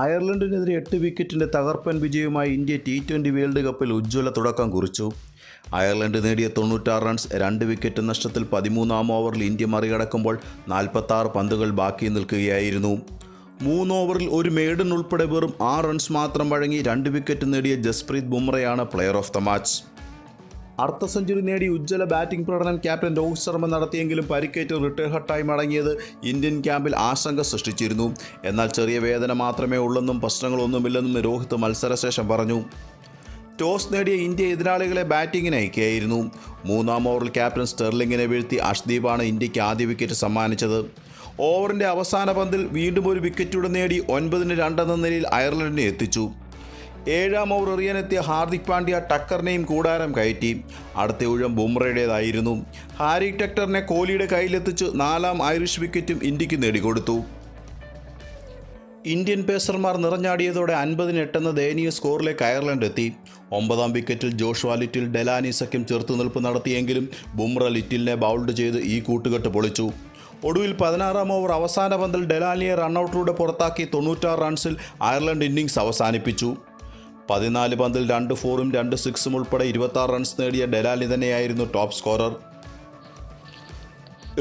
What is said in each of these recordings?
അയർലൻഡിനെതിരെ എട്ട് വിക്കറ്റിന്റെ തകർപ്പൻ വിജയവുമായി ഇന്ത്യ ടി ട്വന്റി വേൾഡ് കപ്പിൽ ഉജ്ജ്വല തുടക്കം കുറിച്ചു. അയർലൻഡ് നേടിയ തൊണ്ണൂറ്റാറ് റൺസ് രണ്ട് വിക്കറ്റ് നഷ്ടത്തിൽ പതിമൂന്നാം ഓവറിൽ ഇന്ത്യ മറികടക്കുമ്പോൾ നാൽപ്പത്താറ് പന്തുകൾ ബാക്കി നിൽക്കുകയായിരുന്നു. മൂന്ന് ഓവറിൽ ഒരു മെയ്ഡൻ ഉൾപ്പെടെ വെറും ആറ് റൺസ് മാത്രം വഴങ്ങി രണ്ട് വിക്കറ്റ് നേടിയ ജസ്പ്രീത് ബുംറയാണ് പ്ലെയർ ഓഫ് ദ മാച്ച്. അർദ്ധ സെഞ്ചുറി നേടി ഉജ്ജ്വല ബാറ്റിംഗ് പ്രകടനം ക്യാപ്റ്റൻ രോഹിത് ശർമ്മ നടത്തിയെങ്കിലും പരിക്കേറ്റ് റിട്ടയർ ഹട്ടായി മടങ്ങിയത് ഇന്ത്യൻ ക്യാമ്പിൽ ആശങ്ക സൃഷ്ടിച്ചിരുന്നു. എന്നാൽ ചെറിയ വേദന മാത്രമേ ഉള്ളെന്നും പ്രശ്നങ്ങളൊന്നുമില്ലെന്നും രോഹിത് മത്സരശേഷം പറഞ്ഞു. ടോസ് നേടിയ ഇന്ത്യ എതിരാളികളെ ബാറ്റിങ്ങിന് അയക്കുകയായിരുന്നു. മൂന്നാം ഓവറിൽ ക്യാപ്റ്റൻ സ്റ്റെർലിങ്ങിനെ വീഴ്ത്തി അഷ്ദീപാണ് ഇന്ത്യയ്ക്ക് ആദ്യ വിക്കറ്റ് സമ്മാനിച്ചത്. ഓവറിന്റെ അവസാന പന്തിൽ വീണ്ടും ഒരു വിക്കറ്റൂടെ നേടി ഒൻപതിന് രണ്ടെന്ന നിലയിൽ അയർലൻഡിനെ എത്തിച്ചു. ഏഴാം ഓവർ എറിയാനെത്തിയ ഹാർദിക് പാണ്ഡ്യ ടക്കറിനെയും കൂടാരം കയറ്റി. അടുത്ത ഊഴം ബുംറയുടേതായിരുന്നു ഹാരി ടക്കറിനെ കോഹ്ലിയുടെ കയ്യിലെത്തിച്ച് നാലാം ഐറിഷ് വിക്കറ്റും ഇന്ത്യയ്ക്ക് നേടിക്കൊടുത്തു. ഇന്ത്യൻ പേസർമാർ നിറഞ്ഞാടിയതോടെ അൻപതിന് എട്ടെന്ന ദയനീയ സ്കോറിലേക്ക് അയർലൻഡ് എത്തി. ഒമ്പതാം വിക്കറ്റിൽ ജോഷ് ലിറ്റിൽ ഡെലാനി സഖ്യം ചെറുത്തുനിൽപ്പ് നടത്തിയെങ്കിലും ബുംറ ലിറ്റിലിനെ ബൗൾഡ് ചെയ്ത് ഈ കൂട്ടുകെട്ട് പൊളിച്ചു. ഒടുവിൽ പതിനാറാം ഓവർ അവസാന പന്തിൽ ഡെലാനിയെ റൺഔട്ടിലൂടെ പുറത്താക്കി തൊണ്ണൂറ്റാറ് റൺസിൽ അയർലൻഡ് ഇന്നിംഗ്സ് അവസാനിപ്പിച്ചു. പതിനാല് പന്തിൽ രണ്ട് ഫോറും രണ്ട് സിക്സും ഉൾപ്പെടെ ഇരുപത്താറ് റൺസ് നേടിയ ഡെലാലി തന്നെയായിരുന്നു ടോപ്പ് സ്കോറർ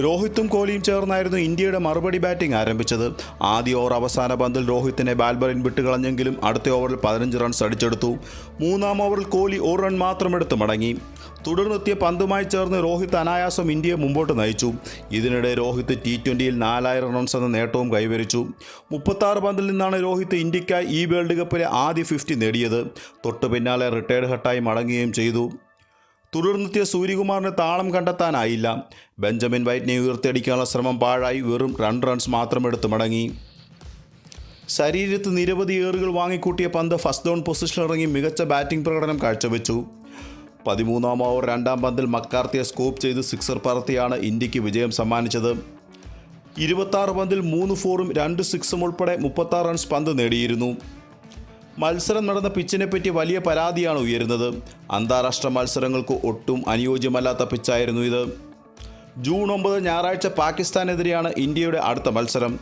രോഹിത്തും കോഹ്ലിയും ചേർന്നായിരുന്നു ഇന്ത്യയുടെ മറുപടി ബാറ്റിംഗ് ആരംഭിച്ചത്. ആദ്യ ഓവർ അവസാന പന്തിൽ രോഹിത്തിനെ ബാൽബറിൻ വിട്ടുകളഞ്ഞെങ്കിലും അടുത്ത ഓവറിൽ പതിനഞ്ച് റൺസ് അടിച്ചെടുത്തു. മൂന്നാം ഓവറിൽ കോഹ്ലി ഒരു റൺ മാത്രം എടുത്ത് മടങ്ങി. തുടർന്നെത്തിയ പന്തുമായി ചേർന്ന് രോഹിത് അനായാസം ഇന്ത്യയെ മുമ്പോട്ട് നയിച്ചു. ഇതിനിടെ രോഹിത് ടി ട്വന്റിയിൽ നാലായിരം റൺസ് എന്ന നേട്ടവും കൈവരിച്ചു. മുപ്പത്താറ് പന്തിൽ നിന്നാണ് രോഹിത് ഇന്ത്യക്കായി ഈ വേൾഡ് കപ്പിലെ ആദ്യ ഫിഫ്റ്റി നേടിയത്. തൊട്ടു പിന്നാലെ റിട്ടയർഡ് ഹട്ടായി മടങ്ങുകയും ചെയ്തു. തുടർന്നെത്തിയ സൂര്യകുമാറിന് താളം കണ്ടെത്താനായില്ല. ബെഞ്ചമിൻ വൈറ്റിനെ ഉയർത്തിയടിക്കാനുള്ള ശ്രമം പാഴായി. വെറും രണ്ട് റൺസ് മാത്രം എടുത്ത് മടങ്ങി. ശരീരത്ത് നിരവധി ഏറുകൾ വാങ്ങിക്കൂട്ടിയ പന്ത് ഫസ്റ്റ് ഡൗൺ പൊസിഷനിലിറങ്ങി മികച്ച ബാറ്റിംഗ് പ്രകടനം കാഴ്ചവെച്ചു. പതിമൂന്നാം ഓവർ രണ്ടാം പന്തിൽ മക്കാർത്തിയെ സ്കോപ്പ് ചെയ്ത് സിക്സർ പറത്തിയാണ് ഇന്ത്യയ്ക്ക് വിജയം സമ്മാനിച്ചത്. ഇരുപത്താറ് പന്തിൽ മൂന്ന് ഫോറും രണ്ട് സിക്സും ഉൾപ്പെടെ മുപ്പത്താറ് റൺസ് പന്ത് നേടിയിരുന്നു. മത്സരം നടന്ന പിച്ചിനെപ്പറ്റി വലിയ പരാതിയാണ് ഉയരുന്നത്. അന്താരാഷ്ട്ര മത്സരങ്ങൾക്ക് ഒട്ടും അനുയോജ്യമല്ലാത്ത പിച്ചായിരുന്നു ഇത്. ജൂൺ ഒമ്പത് ഞായറാഴ്ച പാകിസ്ഥാനെതിരെയാണ് ഇന്ത്യയുടെ അടുത്ത മത്സരം.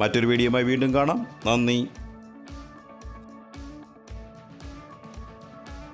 മറ്റൊരു വീഡിയോയുമായി വീണ്ടും കാണാം. നന്ദി.